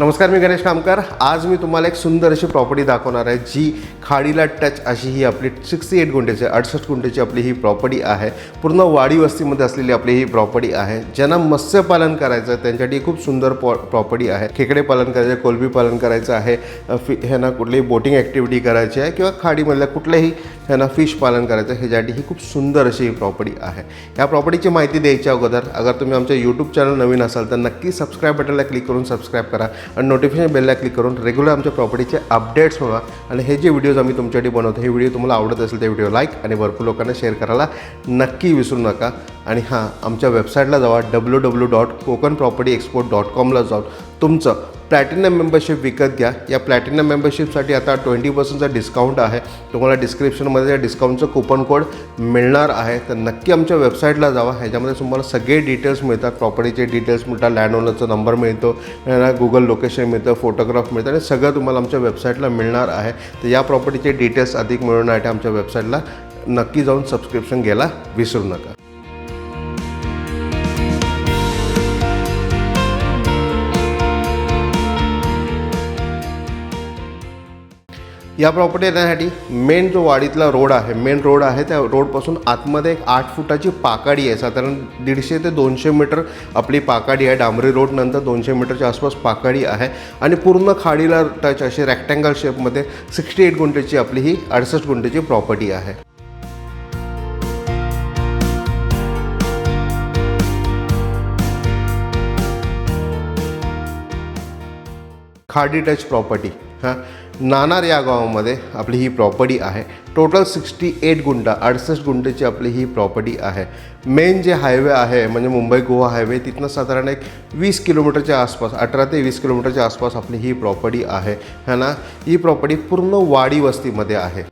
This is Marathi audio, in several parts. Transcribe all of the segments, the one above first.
नमस्कार मी गणेश कामकर. आज मी तुम्हाला एक सुंदर अशी प्रॉपर्टी दाखवणार आहे जी खाडीला टच अशी ही आपली सिक्स्टी एट गुंठ्याची अडसष्ट गुंठ्याची आपली ही प्रॉपर्टी आहे. पूर्ण वाडी वस्तीमध्ये असलेली आपली ही प्रॉपर्टी आहे. ज्यांना मत्स्यपालन करायचं आहे त्यांच्यासाठी खूप सुंदर पॉ प्रॉपर्टी आहे. खेकडे पालन करायचं आहे कोलबी पालन करायचं आहे फि ह्यांना कुठलीही बोटिंग ॲक्टिव्हिटी करायची आहे किंवा खाडीमधल्या कुठल्याही ह्यांना फिश पालन करायचं ह्याच्यासाठी ही खूप सुंदर अशी ही प्रॉपर्टी आहे. या प्रॉपर्टीची माहिती द्यायच्या अगोदर अगर तुम्ही आमच्या यूट्यूब चॅनल नवीन असाल तर नक्की सबस्क्राईब बटनला क्लिक करून सबस्क्राईब करा आणि नोटिफिकेशन बेलला क्लिक करून रेग्युलर आमच्या प्रॉपर्टीचे अपडेट्स मिळवा आणि हे जे व्हिडिओज आम्ही तुमच्यासाठी बनवतो हे व्हिडिओ तुम्हाला आवडत असेल ते व्हिडिओ लाईक आणि भरपूर लोकांना शेअर करायला नक्की विसरू नका. आणि हां आमच्या वेबसाईटला जावा W W dot Konkan property export dot कॉमला जाऊन तुमचं प्लॅटिनम मेंबरशिप विकत घ्या. या प्लॅटिनम मेंबरशिपसाठी आता ट्वेंटी पर्सेंटचा डिस्काउंट आहे. तुम्हाला डिस्क्रिप्शनमध्ये त्या डिस्काउंटचं कुपन कोड मिळणार आहे. तर नक्की आमच्या वेबसाईटला जावा. ह्याच्यामध्ये तुम्हाला सगळे डिटेल्स मिळतात. प्रॉपर्टीचे डिटेल्स मिळतात. लँड ओनरचा नंबर मिळतो. गुगल लोकेशन मिळतं. फोटोग्राफ मिळतं. आणि सगळं तुम्हाला आमच्या वेबसाईटला मिळणार आहे. तर या प्रॉपर्टीचे डिटेल्स अधिक मिळवण्यासाठी आमच्या वेबसाईटला नक्की जाऊन सबस्क्रिप्शन घ्यायला विसरू नका. या प्रॉपर्टी येण्यासाठी मेन जो वाडीतला रोड आहे मेन रोड आहे त्या रोडपासून आतमध्ये एक आठ फुटाची पाकाडी आहे. साधारण दीडशे ते दोनशे मीटर आपली पाकाडी आहे. डांबरी रोड नंतर दोनशे मीटरच्या आसपास पाकाडी आहे. आणि पूर्ण खाडीला टच अशी रेक्टँगल शेपमध्ये सिक्स्टी एट गुंठेची आपली ही अडसष्ट गुंठेची प्रॉपर्टी आहे. खाडी टच प्रॉपर्टी हां. नाणार या गावामध्ये आपली ही प्रॉपर्टी आहे. टोटल सिक्स्टी एट गुंठा अडसष्ट गुंठेची आपली ही प्रॉपर्टी आहे. मेन जे हायवे आहे म्हणजे मुंबई गोवा हायवे तिथनं साधारण एक वीस किलोमीटरच्या आसपास अठरा ते वीस किलोमीटरच्या आसपास आपली ही प्रॉपर्टी आहे. है ना? ही प्रॉपर्टी पूर्ण वाडी वस्तीमध्ये आहे.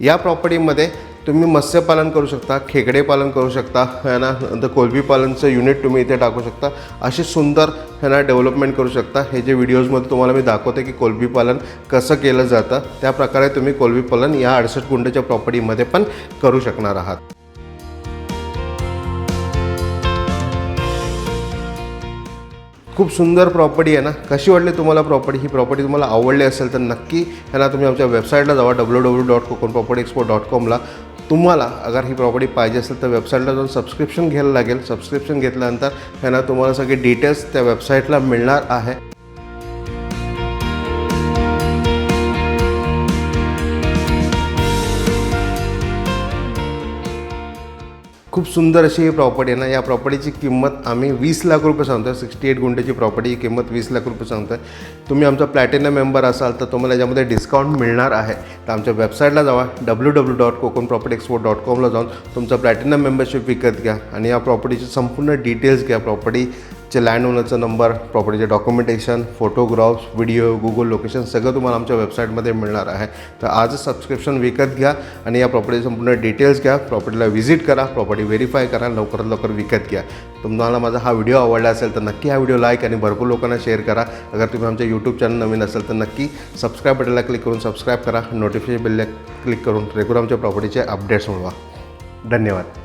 या प्रॉपर्टीमध्ये तुम्ही मत्स्यपालन करू शकता खेकडे पालन करू शकता है ना नंतर कोलबी पालनचं युनिट तुम्ही इथे टाकू शकता. असे सुंदर है ना डेव्हलपमेंट करू शकता. हे जे व्हिडिओजमध्ये तुम्हाला मी दाखवते की कोलबी पालन कसं केलं जातं त्याप्रकारे तुम्ही कोलबी पालन या अडसष्ट गुंठेच्या प्रॉपर्टीमध्ये पण करू शकणार आहात. खूप सुंदर प्रॉपर्टी आहे ना. कशी वाटली तुम्हाला प्रॉपर्टी ही प्रॉपर्टी तुम्हाला आवडली असेल तर नक्की ह्याला तुम्ही आमच्या वेबसाईटला जावा W W dot Konkan property expo dot कॉमला तुम्हाला अगर ही प्रॉपर्टी पाहिजे असेल तर वेबसाईटला जाऊन सबस्क्रिप्शन घ्यायला लागेल. सबस्क्रिप्शन घेतल्यानंतर ह्यांना तुम्हाला सगळे डिटेल्स त्या वेबसाईटला मिळणार आहे. खूप सुंदर अशी ही प्रॉपर्टी आहे ना या प्रॉपर्टीची किंमत आम्ही वीस लाख रुपये सांगतो आहे सिक्स्टी एट गुंठेची प्रॉपर्टीची किंमत वीस लाख रुपये सांगतो आहे तुम्ही आमचा प्लॅटिनम मेंबर असाल तर तुम्हाला याच्यामध्ये डिस्काउंट मिळणार आहे. तर आमच्या वेबसाईटला जावा W W dot Konkan property export dot कॉमला जाऊन तुमचं प्लॅटिनम मेंबरशिप विकत घ्या आणि या प्रॉपर्टीचे संपूर्ण डिटेल्स घ्या प्रॉपर्टी चे लँड ओनरचा number प्रॉपर्टीचे documentation photographs video Google location सगळं तुम्हाला आमच्या वेबसाईटमध्ये मिळणार आहे. तर आजच सबस्क्रिप्शन विकत घ्या आणि या प्रॉपर्टीचे संपूर्ण डिटेल्स घ्या. प्रॉपर्टीला व्हिजिट करा प्रॉपर्टी व्हेरीफाय करा लवकरात लवकर विकत घ्या. तुम्हाला माझा हा व्हिडिओ आवडला असेल तर नक्की हा व्हिडिओ लाईक आणि भरपूर लोकांना शेअर करा. अगर तुम्ही आमच्या यूट्यूब चॅनल नवीन असेल तर नक्की सबस्क्राईब बटनला क्लिक करून सबस्क्राईब करा. नोटिफिकेशन बिलला क्लिक करून रेग्युलर आमच्या प्रॉपर्टीचे अपडेट्स मिळवा. धन्यवाद.